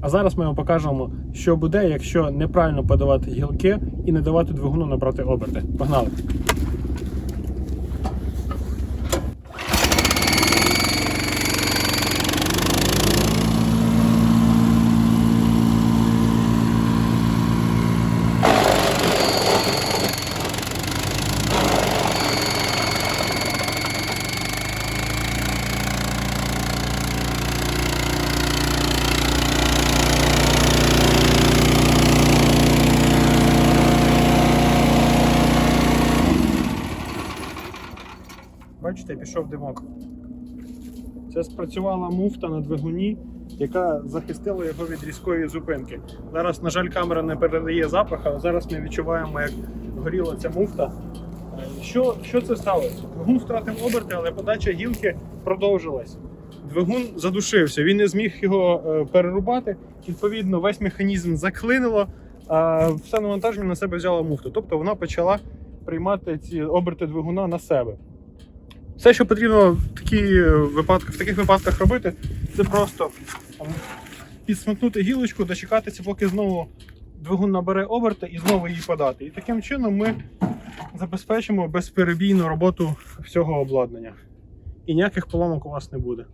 А зараз ми вам покажемо, що буде, якщо неправильно подавати гілки і не давати двигуну набрати оберти. Погнали! Бачите, пішов димок. Це спрацювала муфта на двигуні, яка захистила його від різкої зупинки. Зараз, на жаль, камера не передає запах, але зараз ми відчуваємо, як горіла ця муфта. Що, що це сталося? Двигун втратив оберти, але подача гілки продовжилась. Двигун задушився, він не зміг його е, перерубати. Відповідно, весь механізм заклинило, а все навантаження на себе взяла муфта. Тобто вона почала приймати ці оберти двигуна на себе. Все, що потрібно в, такі випадки, в таких випадках робити, це просто підсмикнути гілочку, дочекатися, поки знову двигун набере оберта і знову її подати. І таким чином ми забезпечимо безперебійну роботу всього обладнання. І ніяких поломок у вас не буде.